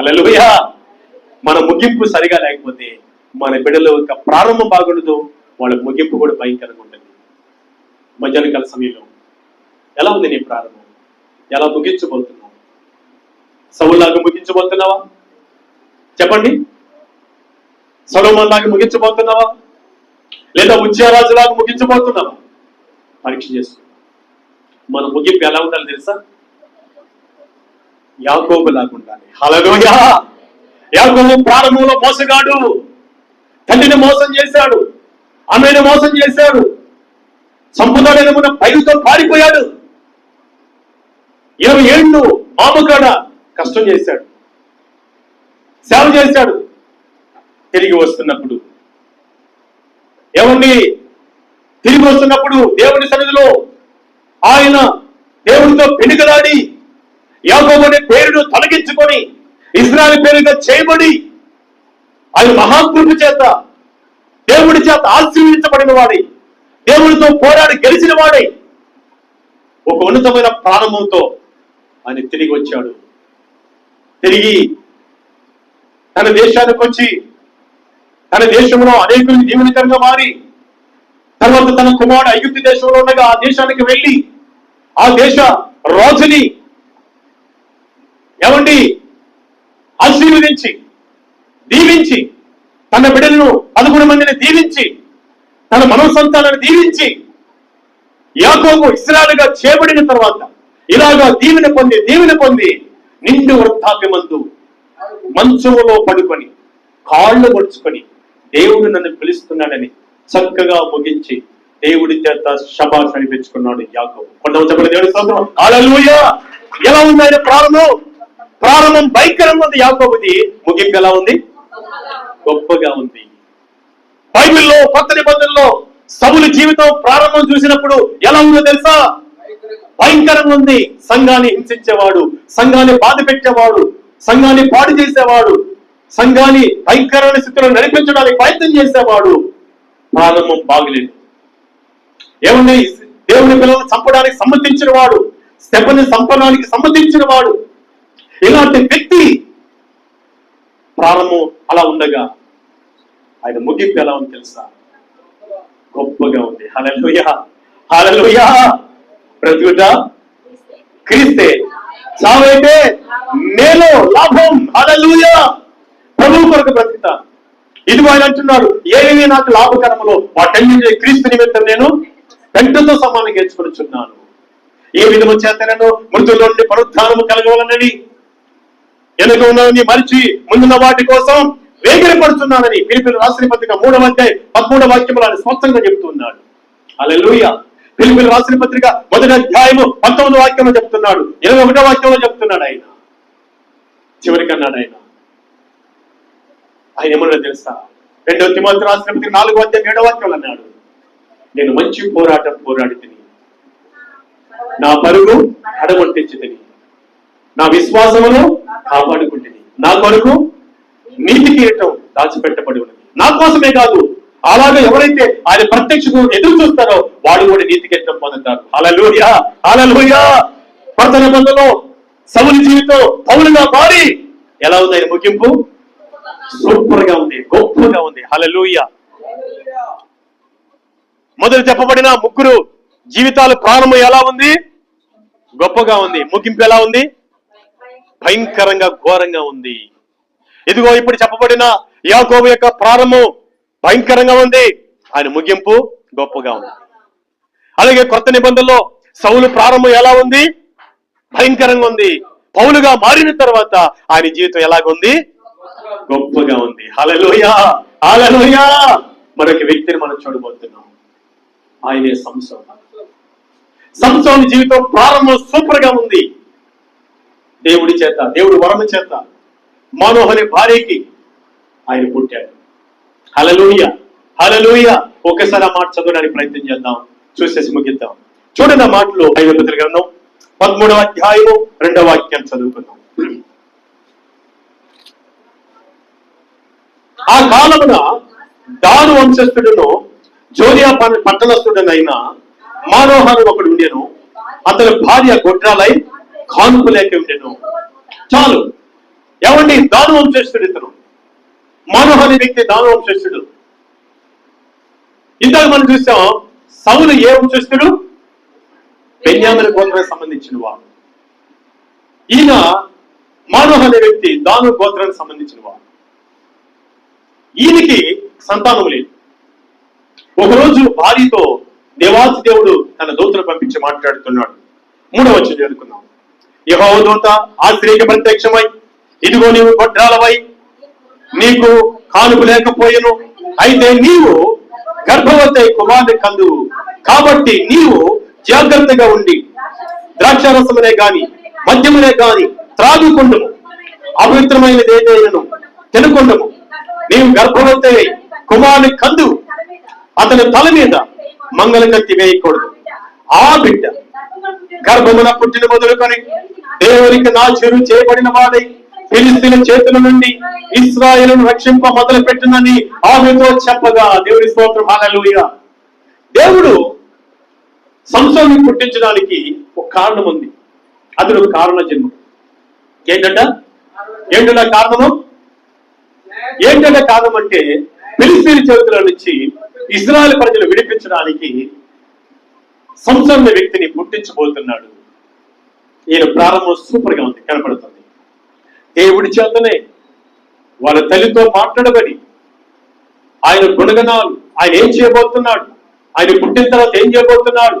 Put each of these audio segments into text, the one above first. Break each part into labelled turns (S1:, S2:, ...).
S1: అలలుయా మన ముగింపు సరిగా లేకపోతే మన బిడ్డల యొక్క ప్రారంభం బాగుండదు వాళ్ళ ముగింపు కూడా భయంకరంగా ఉంటుంది. మధ్యాహ్న కాల సమయంలో ఎలా ఉంది నీ ప్రారంభం? ఎలా ముగించబోతున్నావు? సవుల్లాగా ముగించబోతున్నావా? చెప్పండి. సొలమన్ ముగించబోతున్నావా? లేదా ఉచ్చారాజులాగా ముగించబోతున్నావా? పరీక్ష చేస్తున్నాం మన ముగింపు ఎలా ఉండాలి తెలుసా? యాకోబు లాగా ఉండాలి హలలోయా యాకోబు ప్రారంభంలో మోసగాడు. తండ్రిని మోసం చేశాడు. ఆమెను మోసం చేశాడు. సంపదాడైన పైరుతో పారిపోయాడు. ఇరవై ఏళ్ళు మామకాడ కష్టం చేశాడు. సేవ చేశాడు. తిరిగి వస్తున్నప్పుడు. ఎవరిని? తిరిగి వస్తున్నప్పుడు దేవుని సన్నిధిలో ఆయన దేవుడితో పెనుకలాడి యాకోబు అనే పేరును తొలగించుకొని ఇస్రాయల్ పేరుగా చేయబడి ఆయన మహాకృప చేత దేవుడి చేత ఆశీర్వించబడిన వాడి దేవుడితో పోరాడి గెలిచిన వాడే. ఒక ఉన్నతమైన ప్రారంభంతో ఆయన తిరిగి వచ్చాడు. తిరిగి తన దేశానికి వచ్చి తన దేశంలో అనేకులు దీవెనకరంగా మారి తర్వాత తన కుమారుడు ఐగుప్తు దేశంలో ఉండగా ఆ దేశానికి వెళ్ళి ఆ దేశ రాజుని ఏమండి? ఆశీర్వదించి దీవించి తన బిడ్డలను పదకొండు మందిని దీవించి తన మనో సంతానాన్ని దీవించి యాకోబు ఇస్రాలుగా చేయబడిన తర్వాత ఇలాగా దీవెన పొంది దీవెన పొంది నిండు వృద్ధాప్యమందు మంచములో పడుకొని కాళ్ళు పడుచుకొని దేవుడు నన్ను పిలుస్తున్నాడని చక్కగా ముగించి దేవుడి చేత శబాష్ అనిపించుకున్నాడు యాకోబు. కొండ చెప్పండి దేవుడి ఎలా ఉంది ఆయన ప్రారంభం? ప్రారంభం భయంకరంగా ఉంది. యాకోబుది ముగింపు ఎలా ఉంది? గొప్పగా ఉంది. బైబిల్లో కొత్త నిబంధనలో సవుల జీవితం ప్రారంభం చూసినప్పుడు ఎలా ఉందో తెలుసా? భయంకరంగా ఉంది. సంఘాన్ని హింసించేవాడు సంఘాన్ని బాధ పెట్టేవాడు సంఘాన్ని పాడు చేసేవాడు సంఘాన్ని భయంకరమైన స్థితిలో నడిపించడానికి ప్రయత్నం చేసేవాడు. ప్రారంభం బాగలేదు. ఏముంది దేవుని పిల్లలను చంపడానికి సమ్మతించిన వాడు స్టెఫని చంపడానికి సమ్మతించిన వాడు ఇలాంటి వ్యక్తి ప్రారంభం అలా ఉండగా ఆయన ముగింపు ఎలా ఉంది తెలుసా? గొప్పగా ఉంది. హలలుయ హలలుయ ప్రతివిట క్రీస్తే. చావైతే నేను లాభం. హలలుయ ప్రభు కొరకు బ్రతుకుత. ఇది ఆయన అంటున్నారు ఏవి నాకు లాభకరములో వాటన్నింటి క్రీస్తు నిమిత్తం నేను వెంటతో సమానం గెలుచుకొనిచున్నాను. ఏ విధము చేతనను మృతుల నుండి పునరుద్ధానము కలగవాలనని వెనుక ఉన్నవన్నీ మరిచి ముందున్న వాటి కోసం వేగిరపడుతున్నానని పిలిపిన రాసిన పత్రిక మూడవ అధ్యాయ పదమూడవ వాక్యములు ఆయన స్పష్టంగా చెబుతున్నాడు. అలెలుయ పిలిపిన రాసిన పత్రిక మొదటి అధ్యాయము పంతొమ్మిది వాక్యంలో చెప్తున్నాడు ఇరవై ఒకటో వాక్యంలో చెప్తున్నాడు ఆయన. చివరికి అన్నాడు ఆయన. ఆయన ఏమన్నా తెలుసా? రెండవ తిమోతి రాసిన పత్రిక నాలుగో అధ్యాయం ఏడవ వాక్యంలో అన్నాడు. నేను మంచి పోరాటం పోరాడితిని నా పరుగు అడగొట్టించి నా విశ్వాసమును కాపాడుకుంటుంది. నా కొరకు నీతి కిరీటం దాచిపెట్టబడి ఉన్నది. నా కోసమే కాదు అలాగే ఎవరైతే ఆయన ప్రత్యక్షకు ఎదురు చూస్తారో వాడు కూడా నీతి కిరీటం పొందుతారు. అలలోయా అలలోయా పర్తన నిబంధనలో సవుని జీవితం పౌలుగా మారి ఎలా ఉంది ముగింపు? సూపర్గా ఉంది గొప్పగా ఉంది. హలలుయ మొదలు చెప్పబడిన ముగ్గురు జీవితాలు ప్రారంభం ఎలా ఉంది? గొప్పగా ఉంది. ముగింపు ఎలా ఉంది? భయంకరంగా ఘోరంగా ఉంది. ఇదిగో ఇప్పుడు చెప్పబడిన యాకోబు యొక్క ప్రారంభం భయంకరంగా ఉంది. ఆయన ముగింపు గొప్పగా ఉంది. అలాగే కొత్త నిబంధనలో సౌలు ప్రారంభం ఎలా ఉంది? భయంకరంగా ఉంది. పౌలుగా మారిన తర్వాత ఆయన జీవితం ఎలాగుంది? గొప్పగా ఉంది. హలలుయా హలలుయా మరొక వ్యక్తిని మనం చూడబోతున్నాం. ఆయనే సంసోన్. సంసోన్ జీవితం ప్రారంభం సూపర్గా ఉంది. దేవుడి చేత దేవుడి వరము చేత మనోహరి భార్యకి ఆయన పుట్టాడు. హలలుయ హలలుయ ఒకేసారి ఆ మాట చదవడానికి ప్రయత్నం చేద్దాం. చూసేసి ముగిద్దాం. చూడండి ఆ మాటలు ఐదో పత్రిక గ్రంథం పదమూడవ అధ్యాయము రెండవ వాక్యం చదువుకుందాం. ఆ కాలమున దాను వంశస్థుడును జోరియా ప- పట్టణస్థుడనైన మానోహరు ఒకడు ఉండేను. అతని భార్య గొడ్రాలై కానుపు లేక ఉండెను. చాలు. ఏమండి? దాను వంశస్థుడు ఇతను. మానవ అనే వ్యక్తి దాను వంశస్థుడు ఇందాక మనం చూసాం సౌలు ఏ వంశస్థుడు బెన్యామిన గోత్రానికి సంబంధించిన వాడు. ఈయన మానవ అనే వ్యక్తి దాను గోత్రానికి సంబంధించిన వాడు. ఈయనకి సంతానం లేదు. ఒకరోజు భార్యతో దేవాసి దేవుడు తన దూతను పంపించి మాట్లాడుతున్నాడు. మూడవ వచ్చి చేరుకున్నాం యహో దూత ఆ స్త్రీకి ప్రత్యక్షమై ఇదిగో నీవు గొడ్రాలవై నీకు కానుక లేకపోయేను. అయితే నీవు గర్భవతి కుమారుని కందు. కాబట్టి నీవు జాగ్రత్తగా ఉండి ద్రాక్షారసమునే గాని మద్యమునే గాని త్రాగుకుండము. అపవిత్రమైనది ఏదైనను తినకుండము. నీవు గర్భవతి కుమారుని కందు అతని తల మీద మంగళ కత్తి వేయకూడదు. ఆ బిడ్డ గర్భమున పుట్టిన మొదలుకొని దేవునికి నా చెరు చేయబడిన వాడై ఫిలిస్తీన్ చేతుల నుండి ఇస్రాయలను రక్షింప మొదలు పెట్టినని ఆమెతో చెప్పగా దేవుని స్తోత్రం. హల్లెలూయా. దేవుడు సంసోని పుట్టించడానికి ఒక కారణం ఉంది. అతడు ఒక కారణ జన్మ. ఏంటంట? ఏంటంటే కారణము? ఏంటంటే కారణం అంటే ఫిలిస్తీన్ చేతుల నుంచి ఇజ్రాయెల్ ప్రజలు విడిపించడానికి సంసన్న వ్యక్తిని పుట్టించబోతున్నాడు. ఈయన ప్రారంభం సూపర్గా ఉంది కనపడుతుంది. దేవుడి చేతనే వాళ్ళ తల్లితో మాట్లాడబడి ఆయన గుణగణాలు ఆయన ఏం చేయబోతున్నాడు ఆయన పుట్టిన తర్వాత ఏం చేయబోతున్నాడు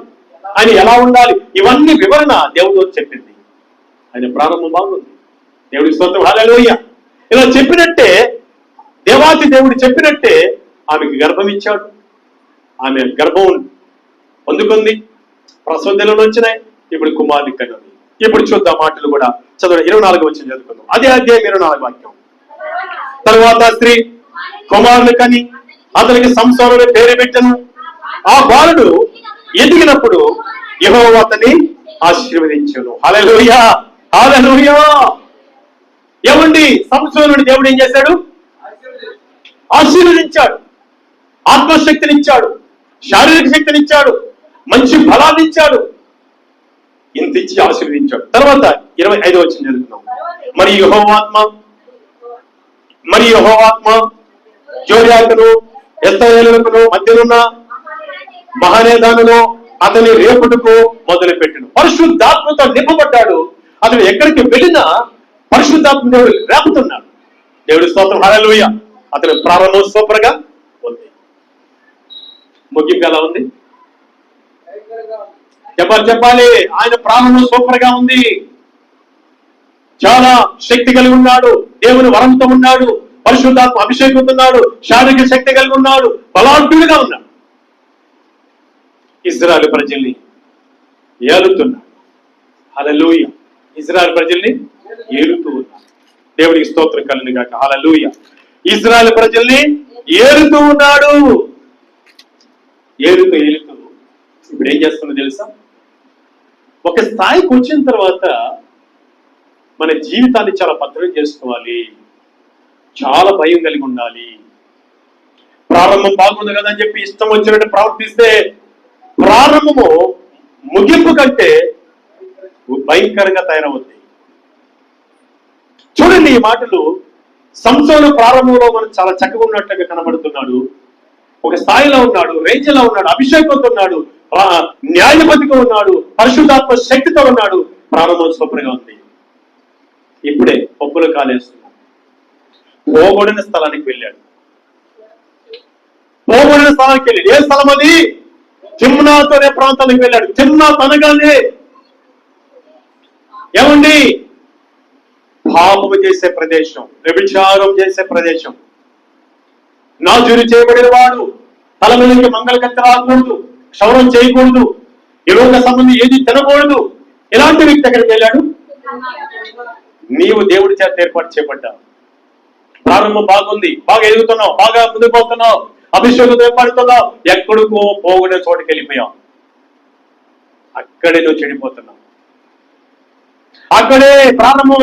S1: ఆయన ఎలా ఉండాలి ఇవన్నీ వివరణ దేవుడితో చెప్పింది. ఆయన ప్రారంభం బాగుంది. దేవుడికి సొంతం హల్లెలూయా. ఇలా చెప్పినట్టే దేవాతి దేవుడు చెప్పినట్టే ఆమెకి గర్భం ఇచ్చాడు. ఆమె గర్భం పొందుకుంది. ప్రసవ దినాలు వచ్చినాయి. ఇప్పుడు కుమారుని కన్నది. ఇప్పుడు చూద్దాం మాటలు కూడా. చదువు ఇరవై నాలుగు వచ్చి చదువుకుందాం. అదే అధ్యాయం ఇరవై నాలుగు వాక్యం. తరువాత స్త్రీ కుమారుని కని అతనికి సంసారం పేరు పెట్టను. ఆ బాలుడు ఎదిగినప్పుడు యహో అతని ఆశీర్వదించను. హల్లెలూయా హల్లెలూయా. ఏమండి? సంసోనుడు దేవుడు ఏం చేశాడు? ఆశీర్వదించాడు. ఆత్మశక్తినిచ్చాడు శారీరక శక్తినిచ్చాడు మంచి ఫలాన్ని ఇచ్చాడు. ఇంత ఇచ్చి ఆశీర్వదించాడు. తర్వాత ఇరవై ఐదు వచ్చిన చదువుతున్నాం మరి యహోవాత్మ మరి యహోవాత్మ జోర్యాకును ఎస్తయేలుకును మధ్యనున్న మహానేదానులో అతని రేపుటకు మొదలు పెట్టిన పరిశుద్ధాత్మతో నింపబడ్డాడు. అతను ఎక్కడికి వెళ్ళినా పరిశుద్ధాత్మ దేవుడు రేపుతున్నాడు. దేవుడి స్తోత్రం. హల్లెలూయా. అతని ప్రారంభోత్సవపరగా ఉంది ముగింపు ఎలా ఉంది? చెప్పాలి చెప్పాలి. ఆయన ప్రాణం సూపర్గా ఉంది. చాలా శక్తి కలిగి ఉన్నాడు. దేవుని వరంతో ఉన్నాడు. పరిశుద్ధాత్మ అభిషేకంతో ఉన్నాడు శారీరక శక్తి కలిగి ఉన్నాడు. బలాఢ్యుడిగా ఉన్నాడు. ఇజ్రాయల్ ప్రజల్ని ఏలుతున్నాడు. హలలుయ ఇజ్రాయల్ ప్రజల్ని ఏలుతూ ఉన్నాడు. దేవుడికి స్తోత్రం కలిగిన కాక హలలుయ ఇజ్రాయల్ ప్రజల్ని ఏలుతూ ఉన్నాడు. ఏలుతూ ఏలుతూ ఇప్పుడు ఏం చేస్తుందో తెలుసా? ఒక స్థాయికి వచ్చిన తర్వాత మన జీవితాన్ని చాలా భద్రం చేసుకోవాలి. చాలా భయం కలిగి ఉండాలి. ప్రారంభం బాగుంది కదా అని చెప్పి ఇష్టం వచ్చినట్టు ప్రవర్తిస్తే ప్రారంభము ముగింపు కంటే భయంకరంగా తయారవుద్ది. చూడండి ఈ మాటలు. సంసోన ప్రారంభంలో మనం చాలా చక్కగా ఉన్నట్టుగా కనబడుతున్నాడు. ఒక స్థాయిలో ఉన్నాడు రేంజ్లో ఉన్నాడు అభిషేకంతో ఉన్నాడు. న్యాయపతిగా ఉన్నాడు పరిశుద్ధాత్మ శక్తితో ఉన్నాడు ప్రారంభోత్సవంగా ఉంది. ఇప్పుడే పప్పులు కాలేస్తున్నాడు. పోగొడిన స్థలానికి వెళ్ళాడు. పోగొడిన స్థలానికి వెళ్ళాడు. ఏ స్థలం అది? తిమ్నాత్ అనే ప్రాంతానికి వెళ్ళాడు. తిమ్నాత్ అనగానే ఏమండి? పాపము చేసే ప్రదేశం వ్యభిచారం చేసే ప్రదేశం. నాజురు చేయబడిన వాడు తల మీదకి మంగళకత్తి రాకూడదు. క్షౌరం చేయకూడదు. ఎలోక సంబంధం ఏది తినకూడదు. ఎలాంటి వ్యక్తి అక్కడికి వెళ్ళాడు? నీవు దేవుడి చేత ఏర్పాటు చేయబడ్డావు. ప్రారంభం బాగుంది. బాగా ఎదుగుతున్నావు. బాగా ముందుకు పోతున్నావు. అభిషేకంతో ఏర్పడుతున్నావు. ఎక్కడికో పోగొనే చోటుకి వెళ్ళిపోయావు. అక్కడే నువ్వు చెడిపోతున్నావు. అక్కడే ప్రారంభం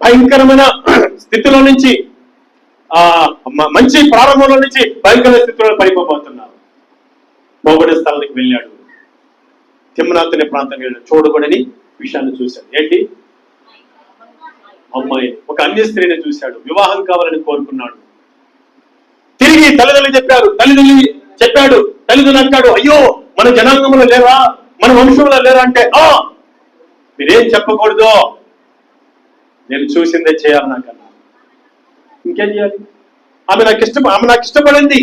S1: భయంకరమైన స్థితిలో నుంచి ఆ మంచి ప్రారంభంలో నుంచి భయంకర స్థితిలో పడిపోబోతున్నావు. పోగొడే స్థలానికి వెళ్ళాడు. తిమ్మనాథ్ అనే ప్రాంతం వెళ్ళాడు. చూడకూడని విషయాన్ని చూశాడు. ఏంటి? అమ్మాయి. ఒక అన్య స్త్రీని చూశాడు. వివాహం కావాలని కోరుకున్నాడు. తిరిగి తల్లిదండ్రులు చెప్పారు. తల్లిదండ్రులు చెప్పాడు. తల్లిదండ్రులు అంటాడు అయ్యో మన జనాంగంలో లేరా? మన వంశంలో లేరా? అంటే ఆ మీరేం చెప్పకూడదు. నేను చూసిందే చేయాలి నాకన్నా ఇంకేం చేయాలి? ఆమె నాకు ఇష్టం ఆమె నాకు ఇష్టపడింది.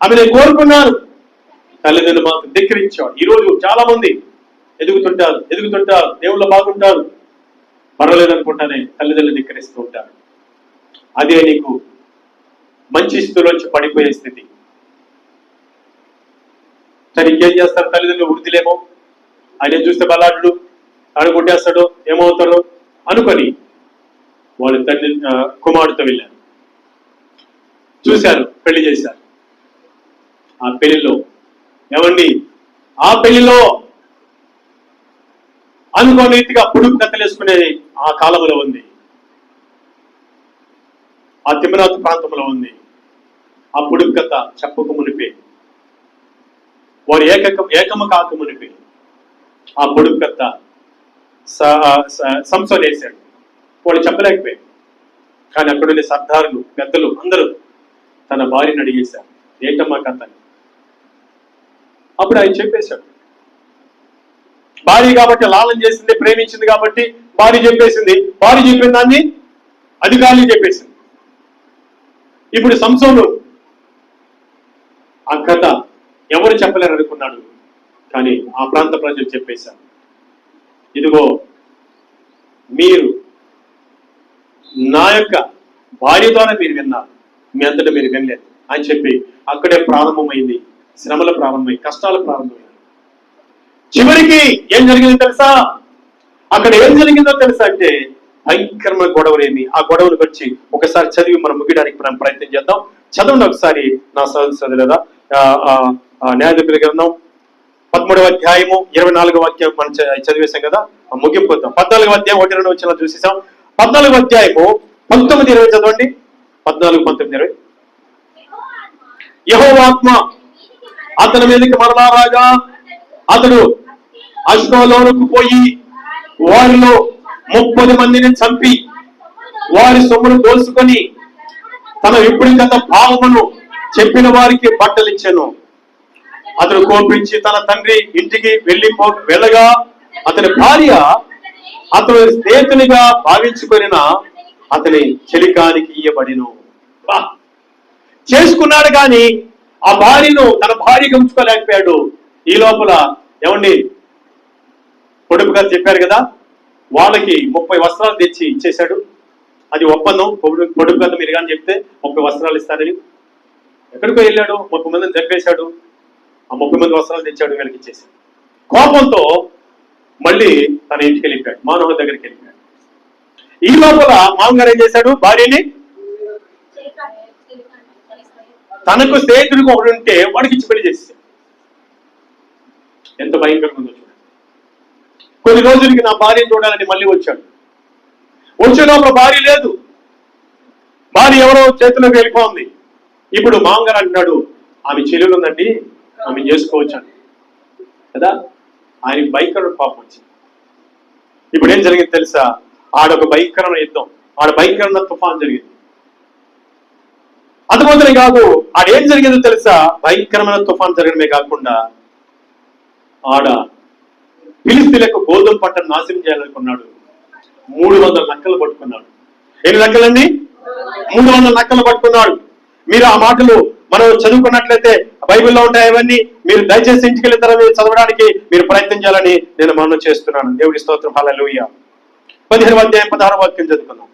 S1: ఆమె నేను కోరుకున్నాను. తల్లిదండ్రులు మాత్రం ధిక్కరించాడు ఈ రోజు చాలా మంది ఎదుగుతుంటారు ఎదుగుతుంటారు దేవుళ్ళు బాగుంటారు. పర్వాలేదు తల్లిదండ్రులు ధిక్కరిస్తూ ఉంటారు. అదే నీకు మంచి స్థితిలోంచి పడిపోయే స్థితి. సరే ఇంకేం చేస్తారు తల్లిదండ్రులు? వృద్ధిలేమో? ఆయన చూస్తే బలాడు ఆయన కొట్టేస్తాడు ఏమవుతాడు? అనుకొని వాళ్ళు తల్లి కుమారుడితో వెళ్ళారు. చూశారు పెళ్ళి చేశారు. ఆ పెళ్ళిలో ఏమండి? ఆ పెళ్ళిలో అనుకోనీతిగా పుడుపు పుడుకు కత్తలేసుకునే ఆ కాలంలో ఉంది. ఆ తిమ్మనాథ్ ప్రాంతంలో ఉంది. ఆ పుడుపు కథ చెప్పక మునిపే. వారు ఏకక ఏకము కాక మునిపే. ఆ పొడుపు కథ సంసోన్ వేశాడు. వాడు చెప్పలేకపోయాడు. కానీ అక్కడుండే సర్దారులు పెద్దలు అందరూ తన భార్యను అడిగేశారు. ఏంటమ్మా కథని అప్పుడు ఆయన చెప్పేశాడు. భార్య కాబట్టి లాలం చేసింది ప్రేమించింది కాబట్టి భార్య చెప్పేసింది. భార్య చెప్పిన దాన్ని అధికారులు చెప్పేసింది. ఇప్పుడు సంసోను ఆ కథ ఎవరు చెప్పలేరు అనుకున్నాడు. కానీ ఆ ప్రాంత ప్రజలు చెప్పేశారు. ఇదిగో మీరు నా యొక్క భార్య ద్వారా మీరు విన్నారు. మీ అంతటా మీరు వినలేదు. అని చెప్పి అక్కడే ప్రారంభమైంది. శ్రమలు ప్రారంభమై కష్టాలు ప్రారంభమయ్యాయి చివరికి ఏం జరిగిందో తెలుసా? అక్కడ ఏం జరిగిందో తెలుసా అంటే భయంకరమైన గొడవలేమి ఆ గొడవలు వచ్చి ఒకసారి చదివి మనం ముగియడానికి మనం ప్రయత్నం చేద్దాం. చదవండి ఒకసారి నా సదస్సు చదివేదా న్యాయాధిపతి గ్రంథం పదమూడవ అధ్యాయము ఇరవై నాలుగవ వాక్యం మనం చదివేశాం కదా? ఆ ముగింపు పద్నాలుగవ అధ్యాయం ఒకటి రెండు వచ్చిన చూసేసాం. పద్నాలుగవ అధ్యాయము పంతొమ్మిది ఇరవై చదవండి. పద్నాలుగు పంతొమ్మిది ఇరవై. యహోవాత్మ అతని మీదకి మరలా రాగా అతడు అశ్వలోనికి పోయి వారిలో ముప్పది మందిని చంపి వారి సొమ్మును దోసుకొని తన ఇప్పుడు గత భావమును చెప్పిన వారికి బట్టలిచ్చాను. అతడు కోపించి తన తండ్రి ఇంటికి వెళ్ళిపో వెళ్ళగా అతని భార్య అతని స్నేహితునిగా భావించుకొనిన అతని చెలికానికి ఇయ్యబడిను. చేసుకున్నాడు కానీ ఆ భార్యను తన భార్యకి ఉంచుకోలేకపోయాడు. ఈ లోపల ఏమండి? పొడుపు గారు చెప్పారు కదా వాళ్ళకి ముప్పై వస్త్రాలు తెచ్చి ఇచ్చేశాడు. అది ఒప్పందం. పొడుపు పొడుపు గారు మీరు కానీ చెప్తే ముప్పై వస్త్రాలు ఇస్తారని. ఎక్కడికో వెళ్ళాడు ముప్పై మందిని చంపేశాడు. ఆ ముప్పై మంది వస్త్రాలు తెచ్చాడు వీళ్ళకి ఇచ్చేసాడు కోపంతో మళ్ళీ తన ఇంటికి వెళ్ళిపోయాడు మానవ దగ్గరికి వెళ్ళిపోయాడు. ఈ లోపల మామగారు ఏం చేశాడు? భార్యని తనకు స్నేహితుడికి ఒకడు ఉంటే వాడికి ఇచ్చి పెళ్ళి చేసేసాడు ఎంత భయంకరంగా ఉందో చూడండి. కొన్ని రోజులకి నా భార్యను చూడాలని మళ్ళీ వచ్చాడు. వచ్చినప్పుడు భార్య లేదు. భార్య ఎవరో చేతిలోకి వెళ్ళిపోయింది ఇప్పుడు మామగారు అంటున్నాడు ఆమె చెల్లెలు ఉందండి ఆమె చేసుకోవచ్చు అని కదా? ఆయన భయంకరమైన పాపం వచ్చింది. ఇప్పుడు ఏం జరిగింది తెలుసా? ఆడొక భయంకరమైన యుద్ధం ఆడ భయంకరమైన తుఫాన్ జరిగింది. అందుకోసమే కాదు ఆడేం జరిగిందో తెలుసా? భయంకరమైన తుఫాన్ జరగడమే కాకుండా ఆడ పిలిస్తీలకు గోధుమ పంటను నాశనం చేయాలనుకున్నాడు. మూడు వందల నక్కలు పట్టుకున్నాడు. ఎన్ని నక్కలండి? మూడు వందల నక్కలు పట్టుకున్నాడు. మీరు ఆ మాటలు మనం చదువుకున్నట్లయితే బైబిల్లో ఉంటాయి అవన్నీ. మీరు దయచేసి ఇంటికి వెళ్ళిన తర్వాత చదవడానికి మీరు ప్రయత్నం చేయాలని నేను మనం చేస్తున్నాను. దేవుడి స్తోత్రం. హల్లెలూయా. పదిహేను అధ్యాయం పదహారు వాక్యం చదువుకున్నాం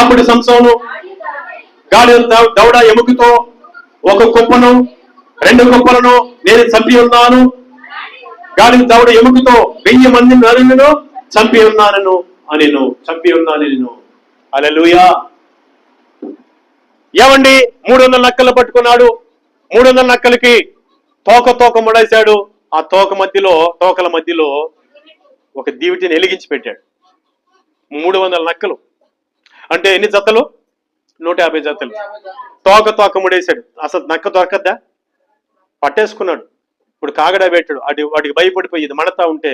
S1: అప్పుడు సంసోను గాలి దౌడ ఎముకతో ఒక కుప్పను రెండు కుప్పలను నేను చంపి ఉన్నాను. గాలి దౌడ ఎముకతో వెయ్యి మంది నరులను చంపి ఉన్నానను అనెను చంపి ఉన్నానెను అలలుయా ఏమండి మూడు వందల నక్కలు పట్టుకున్నాడు. మూడు వందల నక్కలకి తోక తోక ముడేశాడు. ఆ తోక మధ్యలో తోకల మధ్యలో ఒక దీవిటిని వెలిగించి పెట్టాడు. మూడు వందల నక్కలు. అంటే ఎన్ని జతలు? నూట యాభై జతలు. తోక తోక ముడేశాడు. అసలు నక్క దొరకద్దా? పట్టేసుకున్నాడు. ఇప్పుడు కాగడా పెట్టాడు అటు వాటికి భయపడిపోయి ఇది మడతా ఉంటే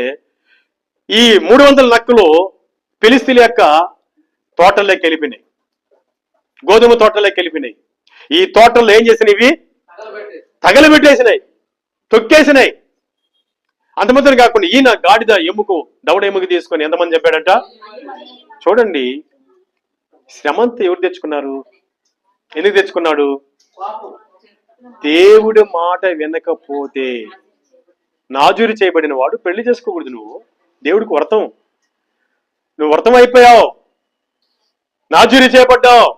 S1: ఈ మూడు వందల నక్కలు పిలిస్తీల యొక్క తోటల్లోకి వెళ్ళిపోయినాయి. గోధుమ తోటల్లోకి వెళ్ళిపోయినాయి. ఈ తోటల్లో ఏం చేసినవి? తగలబెట్టేసినాయి. తొక్కేసినాయి. అంతమంది కాకుండా ఈయన గాడిద ఎముకు దవడ ఎముకు తీసుకొని ఎంతమంది చెప్పాడంట చూడండి. శ్రమంతా ఎవరు తెచ్చుకున్నారు? ఎందుకు తెచ్చుకున్నాడు? దేవుడి మాట వినకపోతే నాజూరి చేయబడిన వాడు పెళ్ళి చేసుకోకూడదు నువ్వు. దేవుడికి వ్రతం. నువ్వు వ్రతం అయిపోయావు. నాజూరి చేయబడ్డావు.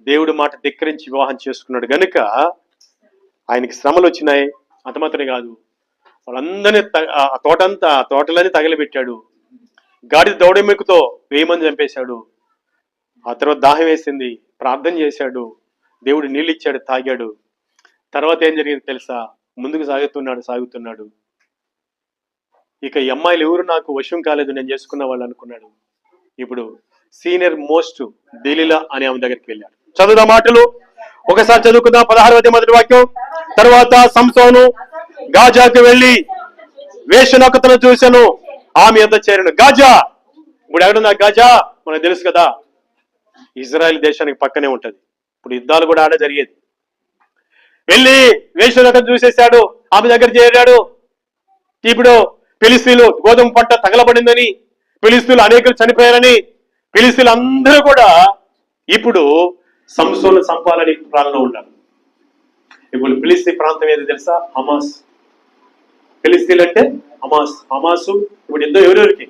S1: దేవుడి మాట ధిక్కరించి వివాహం చేసుకున్నాడు. గనుక ఆయనకి శ్రమలు వచ్చినాయి. అంతమాత్రమే కాదు. వాళ్ళందరినీ ఆ తోటంతా ఆ తోటలని తగలబెట్టాడు. గాడి దౌడెమ్మెక్కుతో వెయ్యి మంది చంపేశాడు. ఆ తర్వాత దాహం వేసింది. ప్రార్థన చేశాడు. దేవుడు నీళ్ళు ఇచ్చాడు తాగాడు. తర్వాత ఏం జరిగింది తెలుసా? ముందుకు సాగుతున్నాడు సాగుతున్నాడు. ఇక ఈ అమ్మాయిలు ఎవరు? నాకు వశం కాలేదు నేను చేసుకున్న వాళ్ళు అనుకున్నాడు. ఇప్పుడు సీనియర్ మోస్ట్ దిలీలా అనే ఆమె దగ్గరికి వెళ్ళాడు. చదువుదా మాటలు. ఒకసారి చదువుకుందాం పదహారవది మొదటి వాక్యం. తర్వాత సంసోను గాజాకు వెళ్ళి వేషనొక్కతను చూశాను. ఆమె ఎంత చేరను గాజా? ఇప్పుడు ఎక్కడున్నా గాజా? మనకు తెలుసు కదా. ఇజ్రాయెల్ దేశానికి పక్కనే ఉంటుంది. ఇప్పుడు యుద్ధాలు కూడా ఆడ జరిగేది. వెళ్ళి వేషనొక్కను చూసేశాడు ఆమె దగ్గర చేరాడు. ఇప్పుడు పిలిస్తీలు గోధుమ పంట తగలబడిందని పిలిస్తీలు అనేకులు చనిపోయారని పిలిస్తీలు అందరూ కూడా ఇప్పుడు సంసోను చంపాలని ప్రాణంలో ఉన్నారు. ఇప్పుడు పిలిస్తీ ప్రాంతం ఏది తెలుసా? హమాస్. పిలిస్తీలు అంటే హమాస్. హమాసు ఇప్పుడు యుద్ధం ఎవరెవరికి?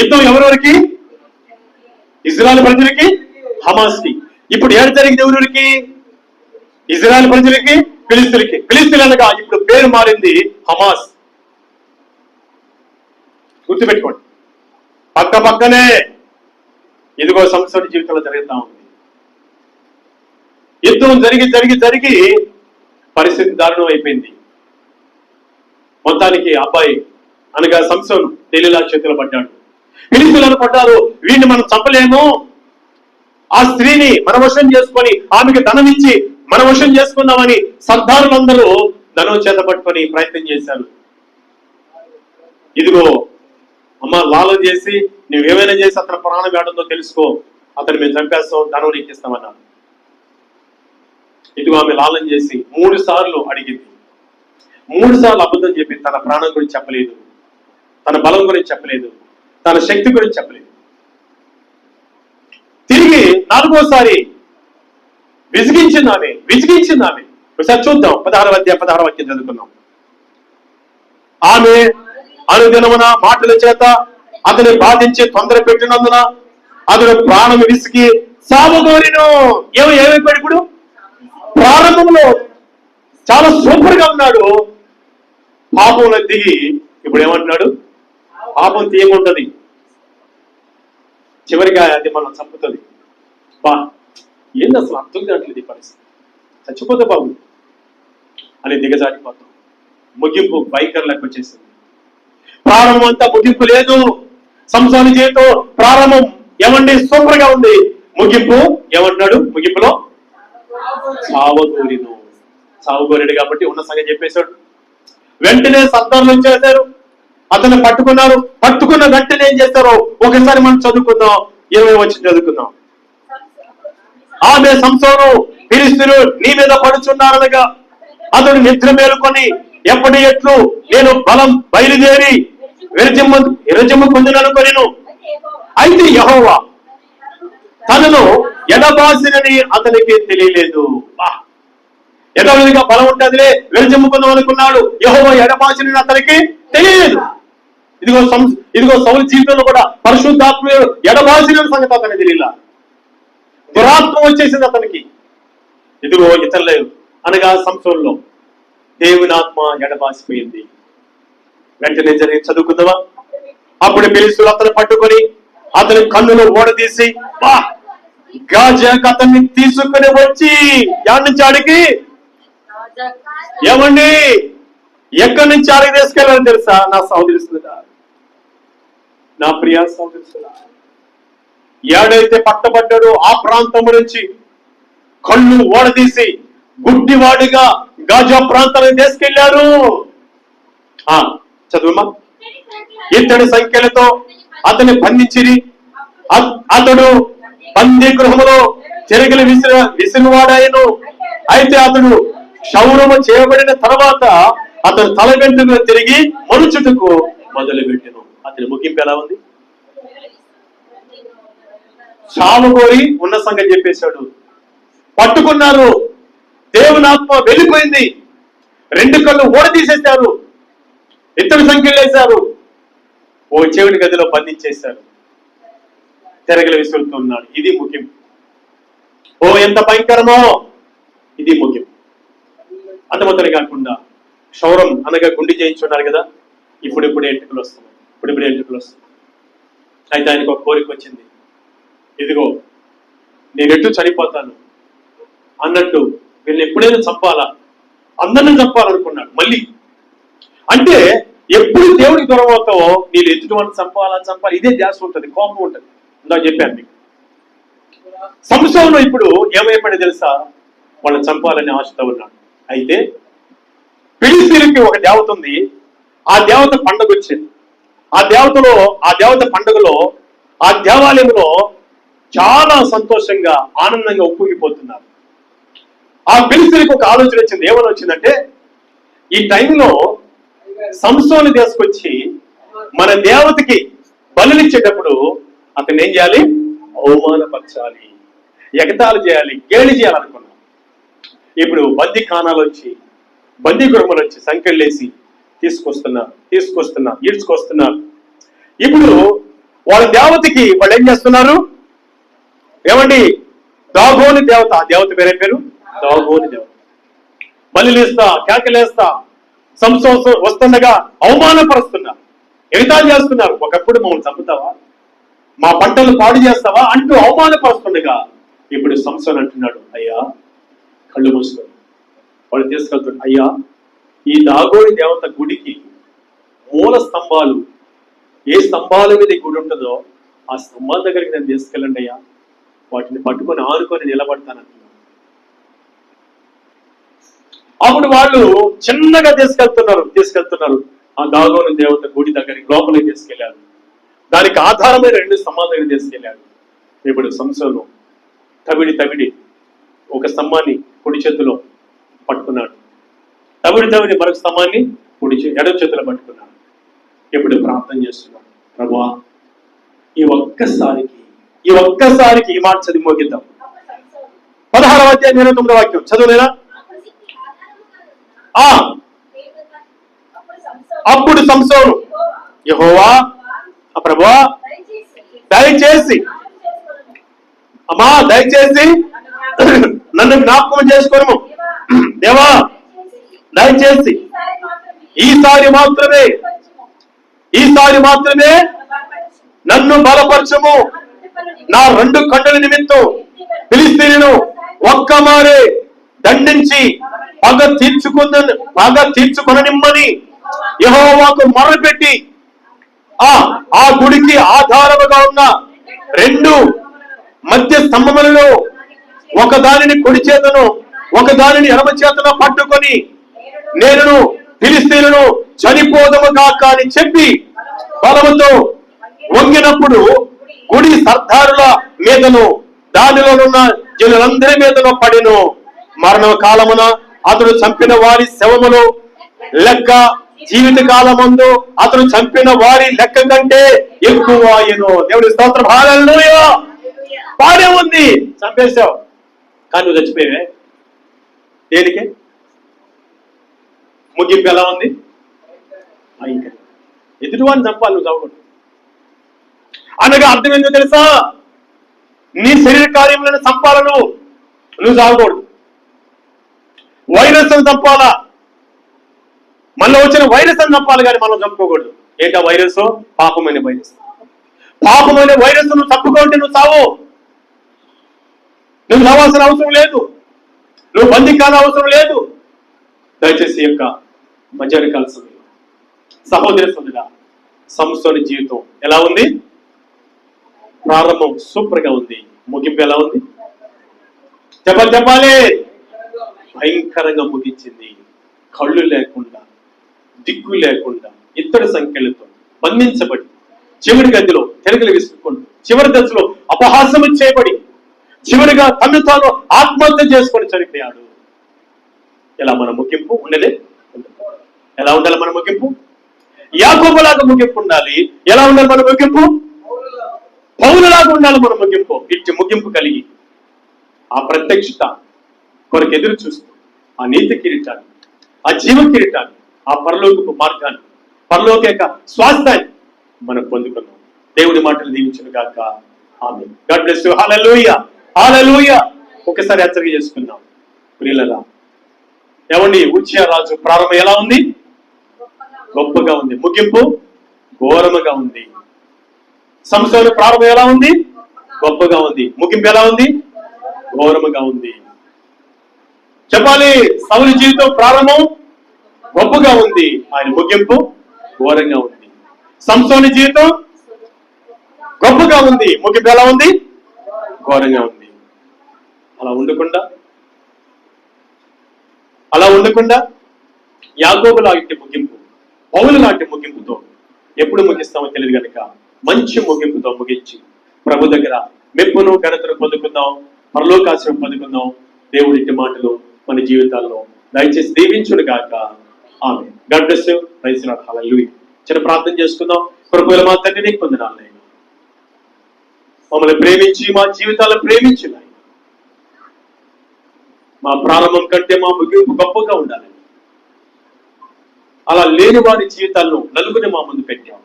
S1: యుద్ధం ఎవరెవరికి? ఇజ్రాయల్ ప్రజలకి హమాస్కి ఇప్పుడు ఏడు జరిగింది ఎవరెవరికి ఇజ్రాయల్ ప్రజలకి ఫిలిస్తులకి ఫిలిస్తులు అనగా ఇప్పుడు పేరు మారింది హమాస్. గుర్తుపెట్టుకోండి. పక్క పక్కనే ఇదిగో సంవత్సరం జీవితంలో జరుగుతూ ఉంది. యుద్ధం జరిగి జరిగి జరిగి పరిస్థితి దారుణం అయిపోయింది. మొత్తానికి అబ్బాయి అనగా సంస్థను తెలియలా చేతిలో పడ్డాడు. ఫిలిస్తీన్లను పడ్డారు. వీడిని మనం చంపలేము. ఆ స్త్రీని మన వశం చేసుకొని ఆమెకి ధనం ఇచ్చి మన వశం చేసుకుందామని సర్దారులందరూ ధనం చేత పట్టుకొని ప్రయత్నం చేశారు. ఇదిగో అమ్మ లాలం చేసి నువ్వేమైనా చేసి అతని ప్రాణం వేడంతో తెలుసుకో. అతను మేము చంపేస్తాం ధనం నీకు ఇదిగో ఆమె లాలం చేసి మూడు సార్లు అడిగింది. మూడు సార్లు అబద్ధం చెప్పి తన ప్రాణం గురించి చెప్పలేదు. తన బలం గురించి చెప్పలేదు. తన శక్తి గురించి చెప్పలేదు. తిరిగి నాలుగోసారి విసిగించింది ఆమె విసిగించింది ఆమె. ఒకసారి చూద్దాం పదహారు అధ్యాయ పదహారు వాక్యం చదువుకుందాం. ఆమె అనుదినమున మాటల చేత అతని బాధించి తొందర పెట్టినందున అతడు ప్రాణం విసిగి సాగుగోరిను ఏమో ఏమైపోయాడు ఇప్పుడు? ప్రారంభంలో చాలా సూపర్గా ఉన్నాడు. పాపంలో దిగి ఇప్పుడు ఏమంటున్నాడు? పాపం తీయకుంటది చివరిగా అది మనం చంపుతుంది. బా ఏంది అసలు అర్థం కావట్లేదు ఈ పరిస్థితి? చచ్చిపోతే బాబు. అని దిగజారిపోతాం. ముగింపు బైకర్లకు వచ్చేసింది. ప్రారంభం అంతా ముగింపు లేదు. సంసార జీవితం ప్రారంభం ఏమండి? సూపర్గా ఉంది. ముగింపు ఏమంటున్నాడు? ముగింపులో సావగోరిను. సావగోరిడు కాబట్టి ఉన్న సంగతి చెప్పేశాడు. వెంటనే సంతానం చేశారు? అతను పట్టుకున్నారు. పట్టుకున్న వెంటనే ఏం చేస్తారో ఒకసారి మనం చదువుకుందాం. ఇరవై వచ్చి చదువుకుందాం. ఆమె సంసోను ఫిలిస్తీను నీ మీద పడుచున్నారనగా అతడు నిద్ర మేలుకొని ఎప్పటి ఎట్లు నేను బలం బయలుదేరి విరజిమ్మ విరజిమ్మ పొందిననుకొనిను అయితే యహోవా తనను ఎడబాసినని అతనికి తెలియలేదు. బా. బలం ఉంటుందిలే విరజిమ్ముకుందాం అనుకున్నాడు యహోవా ఎడబాసినని అతనికి తెలియలేదు. ఇదిగో ఇదిగో సౌలు జీవితంలో కూడా పరిశుద్ధాత్మ ఎడబాసిన సంగతి అతనికి తెలియలా. దురాత్మ వచ్చేసింది అతనికి. ఇదిగో ఇతరులేవు అనగా సంస్థల్లో దేవుని ఆత్మ ఎడబాసిపోయింది. వెంటనే జరిగి చదువుకుందామా? అప్పుడు పిలుస్తులు అతను పట్టుకొని అతని కన్నులు ఓడదీసి బా! గాజాకు అతన్ని తీసుకుని వచ్చి యాడ్ నుంచి ఆడికి? ఏమండి? ఎక్కడి నుంచి ఆడికి తీసుకెళ్ళాలని తెలుసా? నా సహోదరిస్తుందా నా ప్రియా సహోదరిస్తుందా ఏడైతే పట్టబడ్డాడో ఆ ప్రాంతం నుంచి కళ్ళు ఓడదీసి గుడ్డివాడిగా గాజా ప్రాంతానికి తీసుకెళ్ళారు. ఆ చదువుమా ఇతడి సంఖ్యలతో అతని బంధించిరి. అతడు బందీ గృహంలో తిరగలి విసిర విసిరివాడాయను అయితే అతడు క్షౌరము చేయబడిన తర్వాత అతను తల వెంట్రుకలు తిరిగి మనుచుటకు మొదలు అతని ముగింపు ఎలా ఉంది? చావు కోరి ఉన్న సంగతి చెప్పేశాడు. పట్టుకున్నారు. దేవుని ఆత్మ వెళ్ళిపోయింది. రెండు కళ్ళు ఓడ తీసేశారు ఇద్దరు సంఖ్యలు వేశారు. ఓ చెవిటి గదిలో బంధించేశారు. తిరగలి విసురుతున్నాడు ఇది ముఖ్యం ఓ ఎంత భయంకరమో! ఇది ముఖ్యం అంతమంతనే కాకుండా క్షౌరం అనగా గుండి చేయించున్నారు కదా? ఇప్పుడు ఇప్పుడు ఎంటుకలు వస్తున్నాయి. ఇప్పుడు ఇప్పుడు వస్తాయి అయితే ఆయనకు ఒక కోరిక వచ్చింది. ఇదిగో నేను ఎటు చనిపోతాను అన్నట్టు వీళ్ళని ఎప్పుడైనా చంపాలా? అందరిని చంపాలనుకున్నాడు మళ్ళీ. అంటే ఎప్పుడు దేవుడికి దూరం అవుతావో నేను ఎదుటి వాళ్ళని చంపాలా చంపాలి ఇదే ధ్యాస ఉంటుంది కోపం ఉంటుంది. ఇందా చెప్పాను మీకు. సంశయంలో ఇప్పుడు ఏమైపోయింది తెలుసా? వాళ్ళని చంపాలని ఆశతో ఉన్నాడు. అయితే పిలిసిరికి ఒక దేవత ఉంది. ఆ దేవత పండగ వచ్చింది ఆ దేవతలో ఆ దేవత పండుగలో ఆ దేవాలయంలో చాలా సంతోషంగా ఆనందంగా ఉప్పొంగిపోతున్నారు. ఆ ఫిలిస్తీన్కి ఒక ఆలోచన వచ్చింది. ఏమని వచ్చిందంటే ఈ టైంలో సంసోని తీసుకొచ్చి మన దేవతకి బలులిచ్చేటప్పుడు అతను ఏం చేయాలి? అవమానపరచాలి. ఎగతాలు చేయాలి. గేలి చేయాలనుకున్నాం ఇప్పుడు బందీ కానాలు వచ్చి బందీ గృహములు వచ్చి సంకెళ్ళేసి తీసుకొస్తున్నారు తీసుకొస్తున్నారు ఈడ్చుకొస్తున్నారు ఇప్పుడు వాళ్ళ దేవతకి వాళ్ళు ఏం చేస్తున్నారు? ఏమండి? దాగోని దేవత. ఆ దేవత పేరే పేరు? దాగోని దేవత. బలిలేస్తా కేకలేస్తా సంతోషం వస్తుండగా అవమానపరుస్తున్నారు. ఎగతాలు చేస్తున్నారు. ఒకప్పుడు మమ్మల్ని చంపుతావా? మా పంటలు పాడు చేస్తావా? అంటూ అవమానపరుస్తుండగా ఇప్పుడు సంసోన్ అంటున్నాడు. అయ్యా కళ్ళు మూసుకొని వాళ్ళు తీసుకెళ్తున్నాడు అయ్యా ఈ దాగోడి దేవత గుడికి మూల స్తంభాలు ఏ స్తంభాల మీద గుడి ఉంటుందో ఆ స్తంభాల దగ్గరికి నేను తీసుకెళ్ళండి అయ్యా. వాటిని పట్టుకొని ఆనుకొని నిలబడతానంటున్నాను అప్పుడు వాళ్ళు చిన్నగా తీసుకెళ్తున్నారు తీసుకెళ్తున్నారు. ఆ దాగోని దేవత గుడి దగ్గరికి లోపలికి తీసుకెళ్ళారు దానికి ఆధారమైన రెండు స్తంభాల దగ్గర తీసుకెళ్ళాడు ఇప్పుడు సంసోను తవిడి తవిడి ఒక స్తంభాన్ని కుడి చేతిలో పట్టుకున్నాడు. తవిడి తవిడి మరొక స్తంభాన్ని పొడిచి ఎడవ చేతులు చేతిలో పట్టుకున్నాడు. ఇప్పుడు ప్రార్థన చేస్తున్నాడు. ప్రభా ఈ ఒక్కసారికి ఈ ఒక్కసారికి ఈ మాట చదివి మోగిద్దాం. పదహారవ అధ్యాయం ఇరవై తొమ్మిదో వాక్యం. చదువులేనా? ఆ. అప్పుడు సంసోను యహోవా ఆ ప్రభువా దయచేసి అమ్మా దయచేసి నన్ను జ్ఞాపకం చేసుకోను దేవా దయచేసి ఈసారి మాత్రమే ఈసారి మాత్రమే నన్ను బలపరచము. నా రెండు కన్నుల నిమిత్తం ఫిలిస్తీనును ఒక్క మారే దండించి పగ తీర్చుకుంద పగ తీర్చుకొననిమ్మని యహోవాకు మొరపెట్టి ఆ ఆ గుడికి ఆధారముగా ఉన్న రెండు మధ్య స్తంభములలో ఒక దానిని కుడి చేతను ఒక దానిని ఎడమ చేతను పట్టుకొని నేను ఫిలిస్తీన్లను చనిపోదము కాక అని చెప్పి బలముతో వంగినప్పుడు గుడి సర్దారుల మీదను దానిలోనున్న జనులందరి మీదను పడిను. మరణ కాలమున అతడు చంపిన వారి శవములు లెక్క జీవిత కాలమందు అతను చంపిన వారి లెక్క కంటే ఎక్కువ అయ్యను. దేవుడి స్తోత్ర. భాగాలను బానే ఉంది. చంపేశావు. కానీ నువ్వు చచ్చిపోయావే. దేనికి? ముగింపు ఎలా ఉంది? భయంకరం. ఎదుటివాడిని చంపాలి నువ్వు చదవకూడదు అనగా అర్థం ఏంటో తెలుసా? నీ శరీర కార్యములను చంపాలను నువ్వు చావకూడదు. వైరస్ చంపాలా? మనలో వచ్చిన వైరస్ అని చంపాలి కానీ మనం చంపుకోకూడదు ఏంటా వైరస్ పాపమైన వైరస్. పాపమైన వైరస్ నువ్వు చంపుకుంటే నువ్వు చావు. నువ్వు చావాల్సిన అవసరం లేదు. నువ్వు బందీ కాని అవసరం లేదు. దయచేసి యొక్క మధ్యాహ్న కాల సమయంలో సహోదరి సోదరా సంస్థని జీవితం ఎలా ఉంది? ప్రారంభం సూపర్గా ఉంది. ముగింపు ఎలా ఉంది? చెప్పాలి చెప్పాలి. భయంకరంగా ముగించింది. కళ్ళు లేకుండా దిక్కు లేకుండా ఇత్తడి సంఖ్యలతో బంధించబడి చివరి గదిలో తెరగలు విసుకుంటూ చివరి దశలో అపహాసము చేయబడి చివరిగా తను తాను ఆత్మహత్య చేసుకొని చనిపోయాడు. ఎలా మన ముగింపు ఉండలే? ఎలా ఉండాలి మన ముగింపు? యాకోబులాగా ముగింపు ఉండాలి. ఎలా ఉండాలి మన ముగింపు? పౌరులాగా ఉండాలి మన ముగింపు. ఇచ్చి ముగింపు కలిగి ఆ ప్రత్యక్షత కొరకు ఎదురు చూస్తూ ఆ నీతి కిరీటాన్ని ఆ జీవ కిరీటాన్ని ఆ పరలోకపు మార్గాన్ని పరలోక యొక్క స్వాస్థాన్ని మనం పొందుకున్నాం దేవుడి మాటలు దీవించిన గాక. ఆమె గాడ్ బ్లెస్ యు. హాలూయ హల్లెలూయా. ఒకసారి హెచ్చరిక చేసుకుందాం. ప్రియులరా ఏమండి? ఉచ్చియా రాజు ప్రారంభం ఎలా ఉంది? గొప్పగా ఉంది. ముగింపు ఘోరముగా ఉంది. సంస్థల ప్రారంభం ఎలా ఉంది? గొప్పగా ఉంది. ముగింపు ఎలా ఉంది? ఘోరముగా ఉంది. చెప్పాలి సౌలి జీవితం ప్రారంభం గొప్పగా ఉంది. ఆయన ముగింపు ఘోరంగా ఉంది. సంసోని జీవితం గొప్పగా ఉంది. ముగింపు ఎలా ఉంది? ఘోరంగా ఉంది. అలా ఉండకుండా అలా ఉండకుండా యాగోబు లాంటి ముగింపు పౌలు లాంటి ముగింపుతో ఎప్పుడు ముగిస్తామో తెలియదు కనుక మంచి ముగింపుతో ముగించి ప్రభు దగ్గర మెప్పును ఘనతను పొందుకుందాం పరలోకాశ్రమం పొందుకుందాం. దేవుడి ఇంటి మాటలు మన జీవితాల్లో దయచేసి దీవించుడు కాక ఆమె గడ్ బ్లెస్ ప్రైజ్ చిన్న ప్రార్థన చేసుకుందాం. ప్రభుల మా తండ్రి నీకు పొందనాలు మమ్మల్ని ప్రేమించి మా జీవితాలను ప్రేమించినాయి మా ప్రారంభం కంటే మా ముగింపు గొప్పగా ఉండాలి. అలా లేని వారి జీవితాలను నలుగురిని మా ముందు పెట్టాము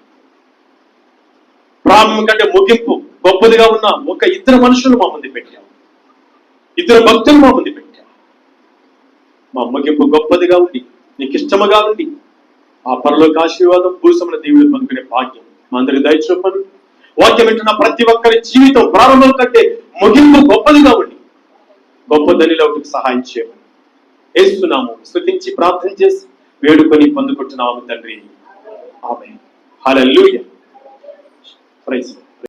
S1: ప్రారంభం కంటే ముగింపు గొప్పదిగా ఉన్న ఒక ఇద్దరు మనుషులు మా ముందు పెట్టాము ఇద్దరు భక్తులు మా ముందు పెట్టాము మా ముగింపు గొప్పదిగా ఉండి నీకు ఇష్టముగా ఉండి ఆ పరలోక ఆశీర్వాదం భూసముల దేవుడు పొందుకునే భాగ్యం. మా అందరికి దయచూపను వాక్యం వింటున్న ప్రతి ఒక్కరి జీవితం ప్రారంభం కంటే ముగింపు గొప్పదిగా ఉండి గొప్పదని ఒకటికి సహాయం చేయమని. వేస్తున్నాము స్థుతించి ప్రార్థన చేసి వేడుకొని పొందుకుంటున్నాము తండ్రి. ఆమె హల్లెలూయా. ప్రైజ్.